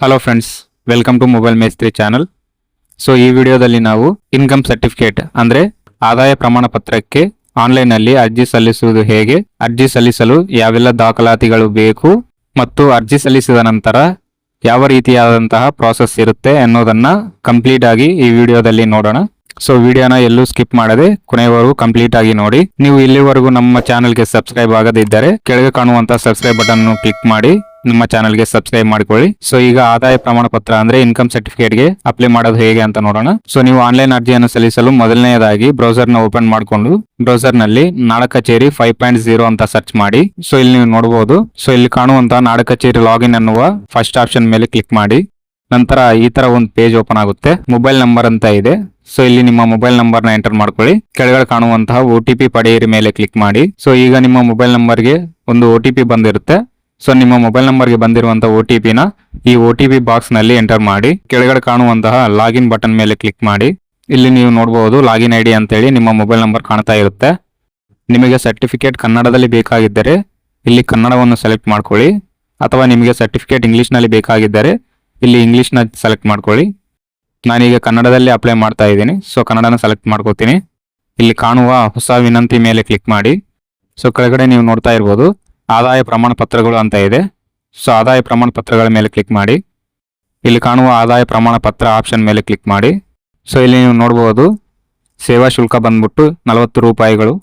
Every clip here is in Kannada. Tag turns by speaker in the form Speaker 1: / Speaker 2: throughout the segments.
Speaker 1: Hello friends welcome to mobile Mestri channel so ಈ ವಿಡಿಯೋದಲ್ಲಿ ನಾವು ಇನ್ಕಮ್ ಸರ್ಟಿಫಿಕೇಟ್ ಅಂದ್ರೆ ಆದಾಯ ಪ್ರಮಾಣ ಪತ್ರಕ್ಕೆ ಆನ್ಲೈನ್ ಅಲ್ಲಿ ಅರ್ಜಿ ಸಲ್ಲಿಸುವುದು ಹೇಗೆ, ಅರ್ಜಿ ಸಲ್ಲಿಸಲು ಯಾವೆಲ್ಲ ದಾಖಲಾತಿಗಳು ಬೇಕು ಮತ್ತು ಅರ್ಜಿ ಸಲ್ಲಿಸಿದ ನಂತರ ಯಾವ ರೀತಿಯಾದಂತಹ ಪ್ರಾಸೆಸ್ ಇರುತ್ತೆ ಅನ್ನೋದನ್ನ ಕಂಪ್ಲೀಟ್ ಆಗಿ ಈ ವಿಡಿಯೋದಲ್ಲಿ ನೋಡೋಣ. ಸೊ ವಿಡಿಯೋನ ಎಲ್ಲೂ ಸ್ಕಿಪ್ ಮಾಡದೆ ಕೊನೆಯವರೆಗೂ ಕಂಪ್ಲೀಟ್ ಆಗಿ ನೋಡಿ. ನೀವು ಇಲ್ಲಿವರೆಗೂ ನಮ್ಮ ಚಾನೆಲ್ಗೆ ಸಬ್ಸ್ಕ್ರೈಬ್ ಆಗದಿದ್ದರೆ ಕೆಳಗೆ ಕಾಣುವಂತ ಸಬ್ಸ್ಕ್ರೈಬ್ ಬಟನ್ ಕ್ಲಿಕ್ ಮಾಡಿ. ನಮ್ಮ ಚಾನಲ್ಗೆ ಸಬ್ಸ್ಕ್ರೈಬ್ ಮಾಡ್ಕೊಳ್ಳಿ. ಸೊ ಈಗ ಆದಾಯ ಪ್ರಮಾಣ ಪತ್ರ ಅಂದ್ರೆ ಇನ್ಕಮ್ ಸರ್ಟಿಫಿಕೇಟ್ಗೆ ಅಪ್ಲೈ ಮಾಡೋದು ಹೇಗೆ ಅಂತ ನೋಡೋಣ. ಸೊ ನೀವು ಆನ್ಲೈನ್ ಅರ್ಜಿಯನ್ನು ಸಲ್ಲಿಸಲು ಮೊದಲನೆಯದಾಗಿ ಬ್ರೌಸರ್ನ ಓಪನ್ ಮಾಡಿಕೊಂಡು ಬ್ರೌಸರ್ನಲ್ಲಿ Nada Kacheri five point zero ಅಂತ ಸರ್ಚ್ ಮಾಡಿ. ಸೊ ಇಲ್ಲಿ ನೀವು ನೋಡಬಹುದು ಸೊ ಇಲ್ಲಿ ಕಾಣುವಂತ ನಾಡ ಕಚೇರಿ ಲಾಗಿನ್ ಅನ್ನುವ ಫಸ್ಟ್ ಆಪ್ಷನ್ ಮೇಲೆ ಕ್ಲಿಕ್ ಮಾಡಿ. ನಂತರ ಈ ತರ ಒಂದು ಪೇಜ್ ಓಪನ್ ಆಗುತ್ತೆ. ಮೊಬೈಲ್ ನಂಬರ್ ಅಂತ ಇದೆ. ಸೊ ಇಲ್ಲಿ ನಿಮ್ಮ ಮೊಬೈಲ್ ನಂಬರ್ನ ಎಂಟರ್ ಮಾಡ್ಕೊಳ್ಳಿ. ಕೆಳಗಡೆ ಕಾಣುವಂತಹ ಒ ಟಿ ಪಿ ಪಡೆಯಿರಿ ಮೇಲೆ ಕ್ಲಿಕ್ ಮಾಡಿ. ಸೊ ಈಗ ನಿಮ್ಮ ಮೊಬೈಲ್ ನಂಬರ್ಗೆ ಒಂದು ಒ ಟಿ ಪಿ ಬಂದಿರುತ್ತೆ. ಸೊ ನಿಮ್ಮ ಮೊಬೈಲ್ ನಂಬರ್ಗೆ ಬಂದಿರುವಂತಹ ಒ ಟಿ ಪಿನ ಈ ಒ ಟಿ ಪಿ ಬಾಕ್ಸ್ನಲ್ಲಿ ಎಂಟರ್ ಮಾಡಿ. ಕೆಳಗಡೆ ಕಾಣುವಂತಹ ಲಾಗಿನ್ ಬಟನ್ ಮೇಲೆ ಕ್ಲಿಕ್ ಮಾಡಿ. ಇಲ್ಲಿ ನೀವು ನೋಡಬಹುದು ಲಾಗಿನ್ ಐ ಡಿ ಅಂತೇಳಿ ನಿಮ್ಮ ಮೊಬೈಲ್ ನಂಬರ್ ಕಾಣ್ತಾ ಇರುತ್ತೆ. ನಿಮಗೆ ಸರ್ಟಿಫಿಕೇಟ್ ಕನ್ನಡದಲ್ಲಿ ಬೇಕಾಗಿದ್ದರೆ ಇಲ್ಲಿ ಕನ್ನಡವನ್ನು ಸೆಲೆಕ್ಟ್ ಮಾಡ್ಕೊಳ್ಳಿ. ಅಥವಾ ನಿಮಗೆ ಸರ್ಟಿಫಿಕೇಟ್ ಇಂಗ್ಲಿಷ್ನಲ್ಲಿ ಬೇಕಾಗಿದ್ದರೆ ಇಲ್ಲಿ ಇಂಗ್ಲೀಷ್ನ ಸೆಲೆಕ್ಟ್ ಮಾಡ್ಕೊಳ್ಳಿ. ನಾನೀಗ ಕನ್ನಡದಲ್ಲಿ ಅಪ್ಲೈ ಮಾಡ್ತಾ ಇದ್ದೀನಿ. ಸೊ ಕನ್ನಡನ ಸೆಲೆಕ್ಟ್ ಮಾಡ್ಕೋತೀನಿ. ಇಲ್ಲಿ ಕಾಣುವ ಹೊಸ ವಿನಂತಿ ಮೇಲೆ ಕ್ಲಿಕ್ ಮಾಡಿ. ಸೊ ಕೆಳಗಡೆ ನೀವು ನೋಡ್ತಾ ಇರ್ಬೋದು, ಆದಾಯ ಪ್ರಮಾಣ ಪತ್ರಗಳು ಅಂತ ಇದೆ. ಸೊ ಆದಾಯ ಪ್ರಮಾಣ ಪತ್ರಗಳ ಮೇಲೆ ಕ್ಲಿಕ್ ಮಾಡಿ. ಇಲ್ಲಿ ಕಾಣುವ ಆದಾಯ ಪ್ರಮಾಣ ಪತ್ರ ಆಪ್ಷನ್ ಮೇಲೆ ಕ್ಲಿಕ್ ಮಾಡಿ. ಸೊ ಇಲ್ಲಿ ನೀವು ನೋಡ್ಬೋದು, ಸೇವಾ ಶುಲ್ಕ ಬಂದ್ಬಿಟ್ಟು ನಲವತ್ತು ರೂಪಾಯಿಗಳು.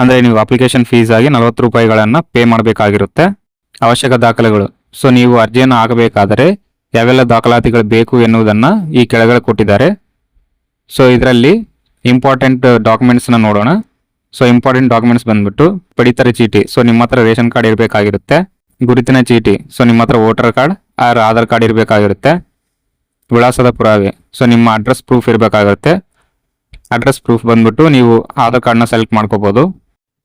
Speaker 1: ಅಂದರೆ ನೀವು ಅಪ್ಲಿಕೇಶನ್ ಫೀಸ್ ಆಗಿ ನಲವತ್ತು ರೂಪಾಯಿಗಳನ್ನು ಪೇ ಮಾಡಬೇಕಾಗಿರುತ್ತೆ. ಅವಶ್ಯಕ ದಾಖಲೆಗಳು. ಸೊ ನೀವು ಅರ್ಜಿಯನ್ನು ಹಾಕಬೇಕಾದರೆ ಯಾವೆಲ್ಲ ದಾಖಲಾತಿಗಳು ಬೇಕು ಎನ್ನುವುದನ್ನು ಈ ಕೆಳಗಡೆ ಕೊಟ್ಟಿದ್ದಾರೆ. ಸೊ ಇದರಲ್ಲಿ ಇಂಪಾರ್ಟೆಂಟ್ ಡಾಕ್ಯುಮೆಂಟ್ಸ್ನ ನೋಡೋಣ. ಸೊ ಇಂಪಾರ್ಟೆಂಟ್ ಡಾಕ್ಯುಮೆಂಟ್ಸ್ ಬಂದ್ಬಿಟ್ಟು ಪಡಿತರ ಚೀಟಿ. ಸೊ ನಿಮ್ಮ ಹತ್ರ ರೇಷನ್ ಕಾರ್ಡ್ ಇರಬೇಕಾಗಿರುತ್ತೆ. ಗುರುತಿನ ಚೀಟಿ. ಸೊ ನಿಮ್ಮ ಹತ್ರ voter card, or Aadhaar card ಇರಬೇಕಾಗಿರುತ್ತೆ. ವಿಳಾಸದ ಪುರಾವೆ. ಸೊ ನಿಮ್ಮ ಅಡ್ರೆಸ್ ಪ್ರೂಫ್ ಇರಬೇಕಾಗಿರುತ್ತೆ. ಅಡ್ರೆಸ್ ಪ್ರೂಫ್ ಬಂದ್ಬಿಟ್ಟು ನೀವು ಆಧಾರ್ ಕಾರ್ಡ್ನ ಸೆಲೆಕ್ಟ್ ಮಾಡ್ಕೋಬೋದು.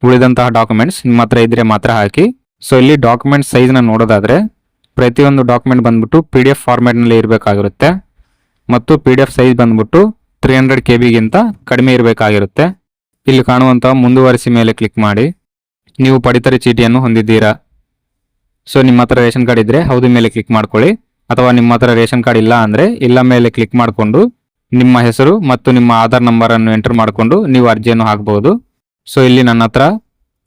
Speaker 1: ಉಳಿದಂತಹ ಡಾಕ್ಯುಮೆಂಟ್ಸ್ ನಿಮ್ಮ ಹತ್ರ ಇದ್ರೆ ಮಾತ್ರ ಹಾಕಿ. ಸೊ ಇಲ್ಲಿ ಡಾಕ್ಯುಮೆಂಟ್ ಸೈಜ್ನ ನೋಡೋದಾದ್ರೆ ಪ್ರತಿಯೊಂದು ಡಾಕ್ಯುಮೆಂಟ್ ಬಂದ್ಬಿಟ್ಟು ಪಿ ಡಿ ಎಫ್ ಫಾರ್ಮ್ಯಾಟ್ನಲ್ಲಿ ಇರಬೇಕಾಗಿರುತ್ತೆ. ಮತ್ತು ಪಿ ಡಿ ಎಫ್ ಸೈಜ್ ಬಂದ್ಬಿಟ್ಟು ತ್ರೀ ಹಂಡ್ರೆಡ್ ಕೆ ಬಿಗಿಂತ ಕಡಿಮೆ ಇರಬೇಕಾಗಿರುತ್ತೆ. ಇಲ್ಲಿ ಕಾಣುವಂಥ ಮುಂದುವರಿಸಿ ಮೇಲೆ ಕ್ಲಿಕ್ ಮಾಡಿ. ನೀವು ಪಡಿತರ ಚೀಟಿಯನ್ನು ಹೊಂದಿದ್ದೀರಾ? ಸೊ ನಿಮ್ಮ ಹತ್ರ ರೇಷನ್ ಕಾರ್ಡ್ ಇದ್ದರೆ ಹೌದು ಮೇಲೆ ಕ್ಲಿಕ್ ಮಾಡ್ಕೊಳ್ಳಿ. ಅಥವಾ ನಿಮ್ಮ ಹತ್ರ ರೇಷನ್ ಕಾರ್ಡ್ ಇಲ್ಲ ಅಂದರೆ ಇಲ್ಲ ಮೇಲೆ ಕ್ಲಿಕ್ ಮಾಡಿಕೊಂಡು ನಿಮ್ಮ ಹೆಸರು ಮತ್ತು ನಿಮ್ಮ ಆಧಾರ್ ನಂಬರನ್ನು ಎಂಟರ್ ಮಾಡಿಕೊಂಡು ನೀವು ಅರ್ಜಿಯನ್ನು ಹಾಕಬಹುದು ಸೊ ಇಲ್ಲಿ ನನ್ನ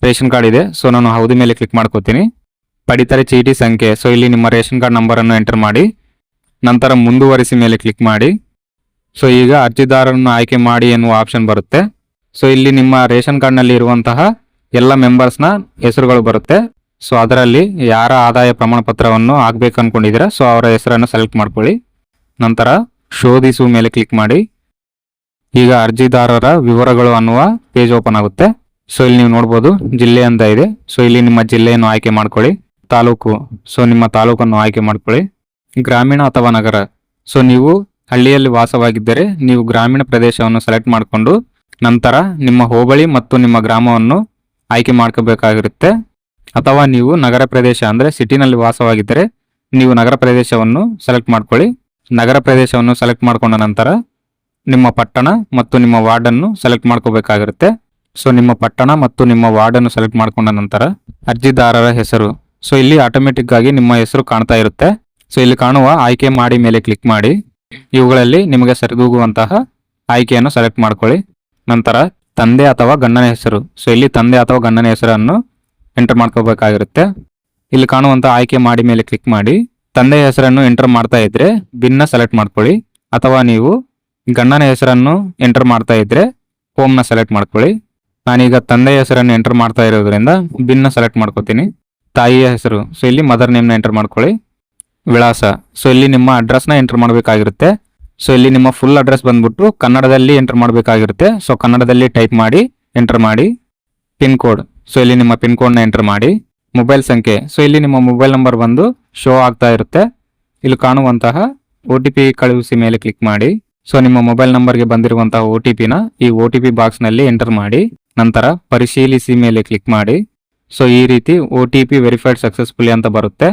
Speaker 1: ರೇಷನ್ ಕಾರ್ಡ್ ಇದೆ. ಸೊ ನಾನು ಹೌದು ಮೇಲೆ ಕ್ಲಿಕ್ ಮಾಡ್ಕೋತೀನಿ. ಪಡಿತರ ಚೀಟಿ ಸಂಖ್ಯೆ. ಸೊ ಇಲ್ಲಿ ನಿಮ್ಮ ರೇಷನ್ ಕಾರ್ಡ್ ನಂಬರ್ ಅನ್ನು ಎಂಟರ್ ಮಾಡಿ. ನಂತರ ಮುಂದುವರಿಸಿ ಮೇಲೆ ಕ್ಲಿಕ್ ಮಾಡಿ. ಸೊ ಈಗ ಅರ್ಜಿದಾರರನ್ನು ಆಯ್ಕೆ ಮಾಡಿ ಎನ್ನುವ ಆಪ್ಷನ್ ಬರುತ್ತೆ. ಸೊ ಇಲ್ಲಿ ನಿಮ್ಮ ರೇಷನ್ ಕಾರ್ಡ್ನಲ್ಲಿ ಇರುವಂತಹ ಎಲ್ಲ ಮೆಂಬರ್ಸ್ನ ಹೆಸರುಗಳು ಬರುತ್ತೆ. ಸೊ ಅದರಲ್ಲಿ ಯಾರ ಆದಾಯ ಪ್ರಮಾಣ ಪತ್ರವನ್ನು ಹಾಕ್ಬೇಕು ಅಂದ್ಕೊಂಡಿದ್ದೀರಾ ಸೊ ಅವರ ಹೆಸರನ್ನು ಸೆಲೆಕ್ಟ್ ಮಾಡ್ಕೊಳ್ಳಿ. ನಂತರ ಶೋಧಿಸು ಮೇಲೆ ಕ್ಲಿಕ್ ಮಾಡಿ. ಈಗ ಅರ್ಜಿದಾರರ ವಿವರಗಳು ಅನ್ನುವ ಪೇಜ್ ಓಪನ್ ಆಗುತ್ತೆ. ಸೊ ಇಲ್ಲಿ ನೀವು ನೋಡ್ಬೋದು ಜಿಲ್ಲೆ ಅಂತ ಇದೆ. ಸೊ ಇಲ್ಲಿ ನಿಮ್ಮ ಜಿಲ್ಲೆಯನ್ನು ಆಯ್ಕೆ ಮಾಡ್ಕೊಳ್ಳಿ. ತಾಲೂಕು. ಸೊ ನಿಮ್ಮ ತಾಲೂಕನ್ನು ಆಯ್ಕೆ ಮಾಡ್ಕೊಳ್ಳಿ. ಗ್ರಾಮೀಣ ಅಥವಾ ನಗರ. ಸೊ ನೀವು ಹಳ್ಳಿಯಲ್ಲಿ ವಾಸವಾಗಿದ್ದರೆ ನೀವು ಗ್ರಾಮೀಣ ಪ್ರದೇಶವನ್ನು ಸೆಲೆಕ್ಟ್ ಮಾಡಿಕೊಂಡು ನಂತರ ನಿಮ್ಮ ಹೋಬಳಿ ಮತ್ತು ನಿಮ್ಮ ಗ್ರಾಮವನ್ನು ಆಯ್ಕೆ ಮಾಡ್ಕೋಬೇಕಾಗಿರುತ್ತೆ. ಅಥವಾ ನೀವು ನಗರ ಪ್ರದೇಶ ಅಂದರೆ ಸಿಟಿನಲ್ಲಿ ವಾಸವಾಗಿದ್ದರೆ ನೀವು ನಗರ ಪ್ರದೇಶವನ್ನು ಸೆಲೆಕ್ಟ್ ಮಾಡ್ಕೊಳ್ಳಿ. ನಗರ ಪ್ರದೇಶವನ್ನು ಸೆಲೆಕ್ಟ್ ಮಾಡ್ಕೊಂಡ ನಂತರ ನಿಮ್ಮ ಪಟ್ಟಣ ಮತ್ತು ನಿಮ್ಮ ವಾರ್ಡನ್ನು ಸೆಲೆಕ್ಟ್ ಮಾಡ್ಕೋಬೇಕಾಗಿರುತ್ತೆ. ಸೊ ನಿಮ್ಮ ಪಟ್ಟಣ ಮತ್ತು ನಿಮ್ಮ ವಾರ್ಡನ್ನು ಸೆಲೆಕ್ಟ್ ಮಾಡ್ಕೊಂಡ ನಂತರ ಅರ್ಜಿದಾರರ ಹೆಸರು. ಸೊ ಇಲ್ಲಿ ಆಟೋಮೆಟಿಕ್ ಆಗಿ ನಿಮ್ಮ ಹೆಸರು ಕಾಣ್ತಾ ಇರುತ್ತೆ. ಸೊ ಇಲ್ಲಿ ಕಾಣುವ ಆಯ್ಕೆ ಮಾಡಿ ಮೇಲೆ ಕ್ಲಿಕ್ ಮಾಡಿ. ಇವುಗಳಲ್ಲಿ ನಿಮಗೆ ಸರಿದೂಗುವಂತಹ ಆಯ್ಕೆಯನ್ನು ಸೆಲೆಕ್ಟ್ ಮಾಡ್ಕೊಳ್ಳಿ. ನಂತರ ತಂದೆ ಅಥವಾ ಗಂಡನ ಹೆಸರು. ಸೊ ಇಲ್ಲಿ ತಂದೆ ಅಥವಾ ಗಂಡನ ಹೆಸರನ್ನು ಎಂಟರ್ ಮಾಡ್ಕೋಬೇಕಾಗಿರುತ್ತೆ. ಇಲ್ಲಿ ಕಾಣುವಂತಹ ಆಯ್ಕೆ ಮಾಡಿ ಮೇಲೆ ಕ್ಲಿಕ್ ಮಾಡಿ. ತಂದೆಯ ಹೆಸರನ್ನು ಎಂಟರ್ ಮಾಡ್ತಾ ಇದ್ರೆ ಬಿನ್ನ ಸೆಲೆಕ್ಟ್ ಮಾಡ್ಕೊಳ್ಳಿ. ಅಥವಾ ನೀವು ಗಂಡನ ಹೆಸರನ್ನು ಎಂಟರ್ ಮಾಡ್ತಾ ಇದ್ರೆ ಹೋಮ್ನ ಸೆಲೆಕ್ಟ್ ಮಾಡ್ಕೊಳ್ಳಿ. ನಾನೀಗ ತಂದೆಯ ಹೆಸರನ್ನು ಎಂಟರ್ ಮಾಡ್ತಾ ಇರೋದ್ರಿಂದ ಬಿನ್ನ ಸೆಲೆಕ್ಟ್ ಮಾಡ್ಕೋತೀನಿ. ತಾಯಿಯ ಹೆಸರು. ಸೊ ಇಲ್ಲಿ ಮದರ್ ನೇಮ್ನ ಎಂಟರ್ ಮಾಡ್ಕೊಳ್ಳಿ. ವಿಳಾಸ. ಸೊ ಇಲ್ಲಿ ನಿಮ್ಮ ಅಡ್ರೆಸ್ನ ಎಂಟರ್ ಮಾಡಬೇಕಾಗಿರುತ್ತೆ. ಸೊ ಇಲ್ಲಿ ನಿಮ್ಮ ಫುಲ್ ಅಡ್ರೆಸ್ ಬಂದ್ಬಿಟ್ಟು ಕನ್ನಡದಲ್ಲಿ ಎಂಟರ್ ಮಾಡಬೇಕಾಗಿರುತ್ತೆ. ಸೊ ಕನ್ನಡದಲ್ಲಿ ಟೈಪ್ ಮಾಡಿ ಎಂಟರ್ ಮಾಡಿ. ಪಿನ್ ಕೋಡ್ ಸೊ ಇಲ್ಲಿ ನಿಮ್ಮ ಪಿನ್ ಕೋಡ್ನ ಎಂಟರ್ ಮಾಡಿ. ಮೊಬೈಲ್ ಸಂಖ್ಯೆ. ಸೊ ಇಲ್ಲಿ ನಿಮ್ಮ ಮೊಬೈಲ್ ನಂಬರ್ ಬಂದು ಶೋ ಆಗ್ತಾ ಇರುತ್ತೆ. ಇಲ್ಲಿ ಕಾಣುವಂತಹ ಒ ಟಿ ಪಿ ಕಳುಹಿಸಿ ಮೇಲೆ ಕ್ಲಿಕ್ ಮಾಡಿ. ಸೊ ನಿಮ್ಮ ಮೊಬೈಲ್ ನಂಬರ್ಗೆ ಬಂದಿರುವಂತಹ ಒ ಟಿ ಪಿನ ಈ ಒ ಟಿ ಪಿ ಬಾಕ್ಸ್ನಲ್ಲಿ ಎಂಟರ್ ಮಾಡಿ. ನಂತರ ಪರಿಶೀಲಿಸಿ ಮೇಲೆ ಕ್ಲಿಕ್ ಮಾಡಿ. ಸೊ ಈ ರೀತಿ O T P verified successfully ಅಂತ ಬರುತ್ತೆ.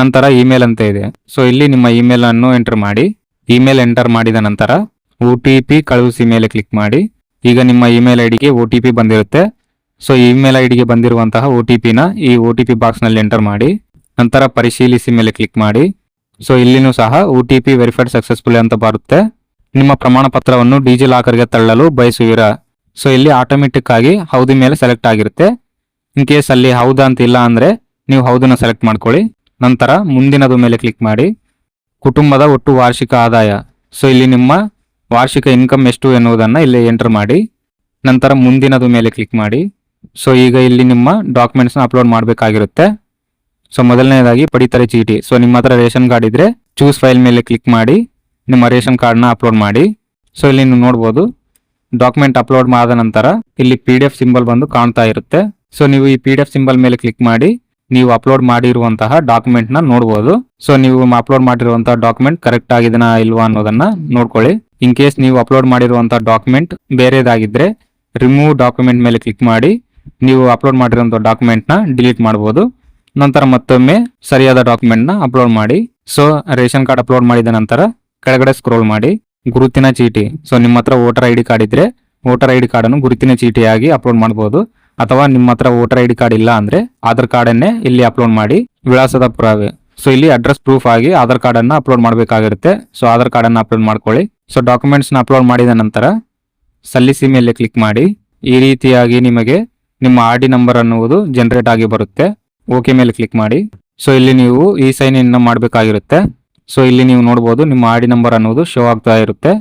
Speaker 1: ನಂತರ ಇಮೇಲ್ ಅಂತ ಇದೆ. ಸೊ ಇಲ್ಲಿ ನಿಮ್ಮ ಇಮೇಲ್ ಅನ್ನು ಎಂಟರ್ ಮಾಡಿ. ಇಮೇಲ್ ಎಂಟರ್ ಮಾಡಿದ ನಂತರ ಒ ಟಿ ಪಿ ಕಳುಹಿಸಿ ಮೇಲೆ ಕ್ಲಿಕ್ ಮಾಡಿ. ಈಗ ನಿಮ್ಮ ಇಮೇಲ್ ಐ ಡಿಗೆ ಒ ಟಿ ಪಿ ಬಂದಿರುತ್ತೆ. ಸೊ ಇಮೇಲ್ ಐ ಡಿಗೆ ಬಂದಿರುವಂತಹ ಒ ಟಿ ಪಿನ ಈ ಒ ಟಿ ಪಿ ಬಾಕ್ಸ್ನಲ್ಲಿ ಎಂಟರ್ ಮಾಡಿ. ನಂತರ ಪರಿಶೀಲಿಸಿ ಮೇಲೆ ಕ್ಲಿಕ್ ಮಾಡಿ. ಸೊ ಇಲ್ಲಿನೂ ಸಹ O T P verified successful ಅಂತ ಬರುತ್ತೆ. ನಿಮ್ಮ ಪ್ರಮಾಣ ಪತ್ರವನ್ನು ಡಿಜಿ ಲಾಕರ್ಗೆ ತಳ್ಳಲು ಬಯಸುವಿರಾ? ಸೊ ಇಲ್ಲಿ ಆಟೋಮೆಟಿಕ್ ಆಗಿ ಹೌದು ಮೇಲೆ ಸೆಲೆಕ್ಟ್ ಆಗಿರುತ್ತೆ. ಇನ್ ಕೇಸ್ ಅಲ್ಲಿ ಹೌದಾ ಅಂತ ಇಲ್ಲ ಅಂದ್ರೆ ನೀವು ಹೌದನ್ನ ಸೆಲೆಕ್ಟ್ ಮಾಡ್ಕೊಳ್ಳಿ. ನಂತರ ಮುಂದಿನದು ಮೇಲೆ ಕ್ಲಿಕ್ ಮಾಡಿ. ಕುಟುಂಬದ ಒಟ್ಟು ವಾರ್ಷಿಕ ಆದಾಯ. ಸೊ ಇಲ್ಲಿ ನಿಮ್ಮ ವಾರ್ಷಿಕ ಇನ್ಕಮ್ ಎಷ್ಟು ಎನ್ನುವುದನ್ನು ಇಲ್ಲಿ ಎಂಟರ್ ಮಾಡಿ. ನಂತರ ಮುಂದಿನದು ಮೇಲೆ ಕ್ಲಿಕ್ ಮಾಡಿ. ಸೊ ಈಗ ಇಲ್ಲಿ ನಿಮ್ಮ ಡಾಕ್ಯುಮೆಂಟ್ಸ್ನ ಅಪ್ಲೋಡ್ ಮಾಡಬೇಕಾಗಿರುತ್ತೆ. ಸೊ ಮೊದಲನೇದಾಗಿ ಪಡಿತರ ಚೀಟಿ. ಸೊ ನಿಮ್ಮ ಹತ್ರ ರೇಷನ್ ಕಾರ್ಡ್ ಇದ್ರೆ ಚೂಸ್ ಫೈಲ್ ಮೇಲೆ ಕ್ಲಿಕ್ ಮಾಡಿ. ನಿಮ್ಮ ರೇಷನ್ ಕಾರ್ಡ್ನ ಅಪ್ಲೋಡ್ ಮಾಡಿ. ಸೊ ಇಲ್ಲಿ ನೀವು ನೋಡ್ಬೋದು. ಡಾಕ್ಯುಮೆಂಟ್ ಅಪ್ಲೋಡ್ ಮಾಡಿದ ನಂತರ ಇಲ್ಲಿ ಪಿ ಡಿ ಎಫ್ ಸಿಂಬಲ್ ಬಂದು ಕಾಣ್ತಾ ಇರುತ್ತೆ. ಸೊ ನೀವು ಈ ಪಿ ಡಿ ಎಫ್ ಸಿಂಬಲ್ ಮೇಲೆ ಕ್ಲಿಕ್ ಮಾಡಿ, ನೀವು ಅಪ್ಲೋಡ್ ಮಾಡಿರುವಂತಹ ಡಾಕ್ಯುಮೆಂಟ್ನ ನೋಡಬಹುದು ಸೊ ನೀವು ಅಪ್ಲೋಡ್ ಮಾಡಿರುವಂತಹ ಡಾಕ್ಯುಮೆಂಟ್ ಕರೆಕ್ಟ್ ಆಗಿದನಾ ಇಲ್ವಾ ಅನ್ನೋದನ್ನ ನೋಡ್ಕೊಳ್ಳಿ. ಇನ್ ಕೇಸ್ ನೀವು ಅಪ್ಲೋಡ್ ಮಾಡಿರುವಂತಹ ಡಾಕ್ಯುಮೆಂಟ್ ಬೇರೆದಾಗಿದ್ರೆ ರಿಮೂವ್ ಡಾಕ್ಯುಮೆಂಟ್ ಮೇಲೆ ಕ್ಲಿಕ್ ಮಾಡಿ, ನೀವು ಅಪ್ಲೋಡ್ ಮಾಡಿರುವಂತಹ ಡಾಕ್ಯುಮೆಂಟ್ನ ಡಿಲೀಟ್ ಮಾಡಬಹುದು ನಂತರ ಮತ್ತೊಮ್ಮೆ ಸರಿಯಾದ ಡಾಕ್ಯುಮೆಂಟ್ನ ಅಪ್ಲೋಡ್ ಮಾಡಿ. ಸೊ ರೇಷನ್ ಕಾರ್ಡ್ ಅಪ್ಲೋಡ್ ಮಾಡಿದ ನಂತರ ಕೆಳಗಡೆ ಸ್ಕ್ರೋಲ್ ಮಾಡಿ. ಗುರುತಿನ ಚೀಟಿ. ಸೊ ನಿಮ್ಮ ಹತ್ರ ವೋಟರ್ ಐ ಡಿ ಕಾರ್ಡ್ ಇದ್ರೆ ವೋಟರ್ ಐ ಡಿ ಕಾರ್ಡ್ ಅನ್ನು ಗುರುತಿನ ಚೀಟಿಯಾಗಿ ಅಪ್ಲೋಡ್ ಮಾಡಬಹುದು ಅಥವಾ ನಿಮ್ಮ ಹತ್ರ ವೋಟರ್ ಐ ಡಿ ಕಾರ್ಡ್ ಇಲ್ಲ ಅಂದ್ರೆ ಆಧಾರ್ ಕಾರ್ಡನ್ನೇ ಇಲ್ಲಿ ಅಪ್ಲೋಡ್ ಮಾಡಿ ವಿಳಾಸದ ಪುರಾವೆ. ಸೊ ಇಲ್ಲಿ ಅಡ್ರೆಸ್ ಪ್ರೂಫ್ ಆಗಿ ಆಧಾರ್ ಕಾರ್ಡ್ ಅನ್ನ ಅಪ್ಲೋಡ್ ಮಾಡಬೇಕಾಗಿರುತ್ತೆ. ಸೊ ಆಧಾರ್ ಕಾರ್ಡ್ ಅನ್ನ ಅಪ್ಲೋಡ್ ಮಾಡ್ಕೊಳ್ಳಿ. ಸೊ ಡಾಕ್ಯುಮೆಂಟ್ಸ್ನ ಅಪ್ಲೋಡ್ ಮಾಡಿದ ನಂತರ ಸಲ್ಲಿಸಿ ಮೇಲೆ ಕ್ಲಿಕ್ ಮಾಡಿ. ಈ ರೀತಿಯಾಗಿ ನಿಮಗೆ ನಿಮ್ಮ ಆರ್ ಡಿ ನಂಬರ್ ಅನ್ನುವುದು ಜನರೇಟ್ ಆಗಿ ಬರುತ್ತೆ. ಓಕೆ ಮೇಲೆ ಕ್ಲಿಕ್ ಮಾಡಿ. ಸೊ ಇಲ್ಲಿ ನೀವು ಈ ಸೈನ್ ಇನ್ ಮಾಡಬೇಕಾಗಿರುತ್ತೆ. ಸೊ ಇಲ್ಲಿ ನೀವು ನೋಡಬಹುದು ನಿಮ್ಮ ಆರ್ ಡಿ ನಂಬರ್ ಅನ್ನೋದು ಶೋ ಆಗ್ತಾ ಇರುತ್ತೆ.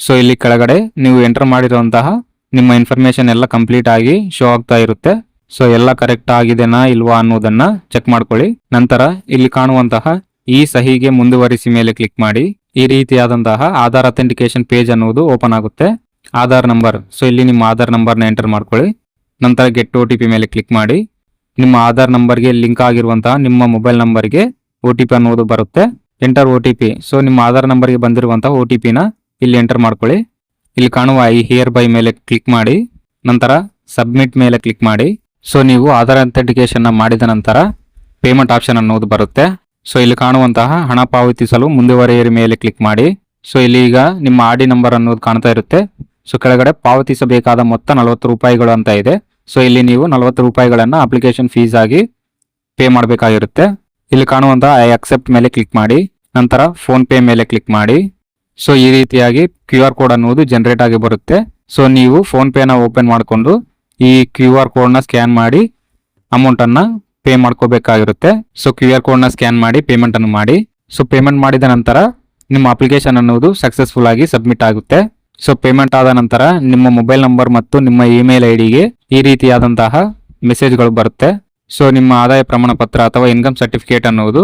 Speaker 1: ಸೊ ಇಲ್ಲಿ ಕೆಳಗಡೆ ನೀವು ಎಂಟರ್ ಮಾಡಿರುವಂತಹ ನಿಮ್ಮ ಇನ್ಫಾರ್ಮೇಷನ್ ಎಲ್ಲ ಕಂಪ್ಲೀಟ್ ಆಗಿ ಶೋ ಆಗ್ತಾ ಇರುತ್ತೆ. ಸೊ ಎಲ್ಲ ಕರೆಕ್ಟ್ ಆಗಿದೆನಾ ಇಲ್ವಾ ಅನ್ನೋದನ್ನ ಚೆಕ್ ಮಾಡ್ಕೊಳ್ಳಿ. ನಂತರ ಇಲ್ಲಿ ಕಾಣುವಂತಹ ಈ ಸಹಿಗೆ ಮುಂದುವರಿಸಿ ಮೇಲೆ ಕ್ಲಿಕ್ ಮಾಡಿ. ಈ ರೀತಿಯಾದಂತಹ ಆಧಾರ್ ಅಥೆಂಟಿಕೇಶನ್ ಪೇಜ್ ಅನ್ನೋದು ಓಪನ್ ಆಗುತ್ತೆ. ಆಧಾರ್ ನಂಬರ್ ಸೊ ಇಲ್ಲಿ ನಿಮ್ಮ ಆಧಾರ್ ನಂಬರ್ನ ಎಂಟರ್ ಮಾಡ್ಕೊಳ್ಳಿ. ನಂತರ ಗೆಟ್ ಒ ಟಿ ಪಿ ಮೇಲೆ ಕ್ಲಿಕ್ ಮಾಡಿ. ನಿಮ್ಮ ಆಧಾರ್ ನಂಬರ್ಗೆ ಲಿಂಕ್ ಆಗಿರುವಂತಹ ನಿಮ್ಮ ಮೊಬೈಲ್ ನಂಬರ್ಗೆ ಒ ಟಿ ಪಿ ಅನ್ನೋದು ಬರುತ್ತೆ. Enter O T P so ನಿಮ್ಮ ಆಧಾರ್ ನಂಬರ್ಗೆ ಬಂದಿರುವಂತಹ ಒ ಟಿ ಪಿನ ಇಲ್ಲಿ ಎಂಟರ್ ಮಾಡ್ಕೊಳ್ಳಿ. ಇಲ್ಲಿ ಕಾಣುವ ಈ ಹಿಯರ್ ಬೈ ಮೇಲೆ ಕ್ಲಿಕ್ ಮಾಡಿ, ನಂತರ ಸಬ್ಮಿಟ್ ಮೇಲೆ ಕ್ಲಿಕ್ ಮಾಡಿ. ಸೊ ನೀವು ಆಧಾರ್ ಅಥೆಂಟಿಕೇಶನ್ ಮಾಡಿದ ನಂತರ ಪೇಮೆಂಟ್ ಆಪ್ಷನ್ ಅನ್ನೋದು ಬರುತ್ತೆ. ಸೊ ಇಲ್ಲಿ ಕಾಣುವಂತಹ ಹಣ ಪಾವತಿಸಲು ಮುಂದುವರಿಯರಿ ಮೇಲೆ ಕ್ಲಿಕ್ ಮಾಡಿ. ಸೊ ಇಲ್ಲಿ ಈಗ ನಿಮ್ಮ ಆರ್ ಡಿ ನಂಬರ್ ಅನ್ನೋದು ಕಾಣ್ತಾ ಇರುತ್ತೆ. ಸೊ ಕೆಳಗಡೆ ಪಾವತಿಸಬೇಕಾದ ಮೊತ್ತ ನಲವತ್ತು ರೂಪಾಯಿಗಳು ಅಂತ ಇದೆ. ಸೊ ಇಲ್ಲಿ ನೀವು ನಲವತ್ತು ರೂಪಾಯಿಗಳನ್ನು ಅಪ್ಲಿಕೇಶನ್ ಫೀಸ್ ಆಗಿ ಪೇ ಮಾಡಬೇಕಾಗಿರುತ್ತೆ. ಇಲ್ಲಿ ಕಾಣುವಂತಹ ಐ ಅಕ್ಸೆಪ್ಟ್ ಮೇಲೆ ಕ್ಲಿಕ್ ಮಾಡಿ. ನಂತರ ಫೋನ್ ಪೇ ಮೇಲೆ ಕ್ಲಿಕ್ ಮಾಡಿ. ಸೊ ಈ ರೀತಿಯಾಗಿ ಕ್ಯೂ ಆರ್ ಕೋಡ್ ಅನ್ನುವುದು ಜನರೇಟ್ ಆಗಿ ಬರುತ್ತೆ. ಸೊ ನೀವು ಫೋನ್ ಪೇನ ಓಪನ್ ಮಾಡಿಕೊಂಡು ಈ ಕ್ಯೂ ಆರ್ ಕೋಡ್ನ ಸ್ಕ್ಯಾನ್ ಮಾಡಿ ಅಮೌಂಟ್ ಅನ್ನ ಪೇ ಮಾಡ್ಕೋಬೇಕಾಗಿರುತ್ತೆ. ಸೊ ಕ್ಯೂ ಆರ್ ಕೋಡ್ನ ಸ್ಕ್ಯಾನ್ ಮಾಡಿ ಪೇಮೆಂಟ್ ಅನ್ನು ಮಾಡಿ. ಸೊ ಪೇಮೆಂಟ್ ಮಾಡಿದ ನಂತರ ನಿಮ್ಮ ಅಪ್ಲಿಕೇಶನ್ ಅನ್ನುವುದು ಸಕ್ಸಸ್ಫುಲ್ ಆಗಿ ಸಬ್ಮಿಟ್ ಆಗುತ್ತೆ. ಸೊ ಪೇಮೆಂಟ್ ಆದ ನಂತರ ನಿಮ್ಮ ಮೊಬೈಲ್ ನಂಬರ್ ಮತ್ತು ನಿಮ್ಮ ಇಮೇಲ್ ಐ ಡಿಗೆ ಈ ರೀತಿಯಾದಂತಹ ಮೆಸೇಜ್ಗಳು ಬರುತ್ತೆ. ಸೊ ನಿಮ್ಮ ಆದಾಯ ಪ್ರಮಾಣ ಪತ್ರ ಅಥವಾ ಇನ್ಕಮ್ ಸರ್ಟಿಫಿಕೇಟ್ ಅನ್ನುವುದು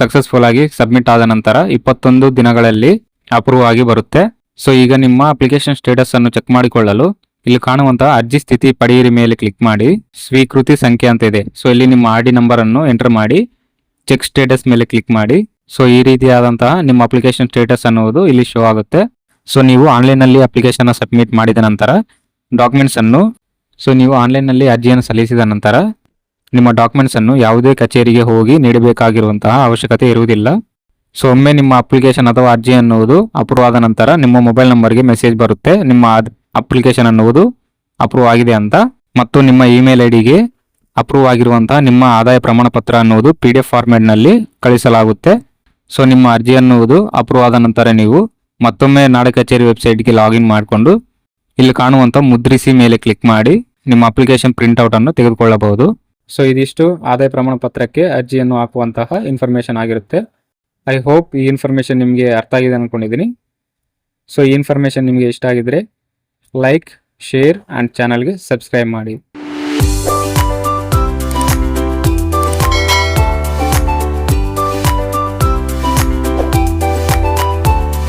Speaker 1: ಸಕ್ಸಸ್ಫುಲ್ ಆಗಿ ಸಬ್ಮಿಟ್ ಆದ ನಂತರ ಇಪ್ಪತ್ತೊಂದು ದಿನಗಳಲ್ಲಿ ಅಪ್ರೂವ್ ಆಗಿ ಬರುತ್ತೆ. ಸೊ ಈಗ ನಿಮ್ಮ ಅಪ್ಲಿಕೇಶನ್ ಸ್ಟೇಟಸ್ ಅನ್ನು ಚೆಕ್ ಮಾಡಿಕೊಳ್ಳಲು ಇಲ್ಲಿ ಕಾಣುವಂತಹ ಅರ್ಜಿ ಸ್ಥಿತಿ ಪಡೆಯಿರಿ ಮೇಲೆ ಕ್ಲಿಕ್ ಮಾಡಿ. ಸ್ವೀಕೃತಿ ಸಂಖ್ಯೆ ಅಂತ ಇದೆ. ಸೊ ಇಲ್ಲಿ ನಿಮ್ಮ ಆರ್ ಡಿ ನಂಬರ್ ಅನ್ನು ಎಂಟರ್ ಮಾಡಿ. ಚೆಕ್ ಸ್ಟೇಟಸ್ ಮೇಲೆ ಕ್ಲಿಕ್ ಮಾಡಿ. ಸೊ ಈ ರೀತಿಯಾದಂತಹ ನಿಮ್ಮ ಅಪ್ಲಿಕೇಶನ್ ಸ್ಟೇಟಸ್ ಅನ್ನುವುದು ಇಲ್ಲಿ ಶೋ ಆಗುತ್ತೆ. ಸೊ ನೀವು ಆನ್ಲೈನ್ನಲ್ಲಿ ಅಪ್ಲಿಕೇಶನ್ ಸಬ್ಮಿಟ್ ಮಾಡಿದ ನಂತರ ಡಾಕ್ಯುಮೆಂಟ್ಸ್ ಅನ್ನು ಸೊ ನೀವು ಆನ್ಲೈನ್ನಲ್ಲಿ ಅರ್ಜಿಯನ್ನು ಸಲ್ಲಿಸಿದ ನಂತರ ನಿಮ್ಮ ಡಾಕ್ಯುಮೆಂಟ್ಸ್ ಅನ್ನು ಯಾವುದೇ ಕಚೇರಿಗೆ ಹೋಗಿ ನೀಡಬೇಕಾಗಿರುವಂತಹ ಅವಶ್ಯಕತೆ ಇರುವುದಿಲ್ಲ. ಸೊ ಒಮ್ಮೆ ನಿಮ್ಮ ಅಪ್ಲಿಕೇಶನ್ ಅಥವಾ ಅರ್ಜಿ ಅನ್ನುವುದು ಅಪ್ರೂವ್ ಆದ ನಂತರ ನಿಮ್ಮ ಮೊಬೈಲ್ ನಂಬರ್ಗೆ ಮೆಸೇಜ್ ಬರುತ್ತೆ. ನಿಮ್ಮ ಅಪ್ಲಿಕೇಶನ್ ಅನ್ನುವುದು ಅಪ್ರೂವ್ ಆಗಿದೆ ಅಂತ. ಮತ್ತು ನಿಮ್ಮ ಇಮೇಲ್ ಐ ಡಿಗೆ ಅಪ್ರೂವ್ ಆಗಿರುವಂತಹ ನಿಮ್ಮ ಆದಾಯ ಪ್ರಮಾಣ ಪತ್ರ ಅನ್ನುವುದು ಪಿ ಡಿ ಎಫ್ನಲ್ಲಿ ಕಳಿಸಲಾಗುತ್ತೆ. ಸೊ ನಿಮ್ಮ ಅರ್ಜಿ ಅನ್ನುವುದು ಅಪ್ರೂವ್ ಆದ ನಂತರ ನೀವು ಮತ್ತೊಮ್ಮೆ ನಾಡ ಕಚೇರಿ ವೆಬ್ಸೈಟ್ಗೆ ಲಾಗಿನ್ ಮಾಡಿಕೊಂಡು ಇಲ್ಲಿ ಕಾಣುವಂತ ಮುದ್ರಿಸಿ ಮೇಲೆ ಕ್ಲಿಕ್ ಮಾಡಿ ನಿಮ್ಮ ಅಪ್ಲಿಕೇಶನ್ ಪ್ರಿಂಟ್ಔಟ್ ಅನ್ನು ತೆಗೆದುಕೊಳ್ಳಬಹುದು. ಸೊ ಇದಿಷ್ಟು ಆದಾಯ ಪ್ರಮಾಣ ಪತ್ರಕ್ಕೆ ಅರ್ಜಿಯನ್ನು ಹಾಕುವಂತಹ ಇನ್ಫಾರ್ಮೇಷನ್ ಆಗಿರುತ್ತೆ. ಐ ಹೋಪ್ ಈ ಇನ್ಫಾರ್ಮೇಷನ್ ನಿಮಗೆ ಅರ್ಥ ಆಗಿದೆ ಅಂದ್ಕೊಂಡಿದ್ದೀನಿ ಸೊ ಈ ಇನ್ಫಾರ್ಮೇಷನ್ ನಿಮಗೆ ಇಷ್ಟ ಆಗಿದ್ರೆ ಲೈಕ್ ಶೇರ್ ಆ್ಯಂಡ್ ಚಾನಲ್ಗೆ ಸಬ್ಸ್ಕ್ರೈಬ್ ಮಾಡಿ.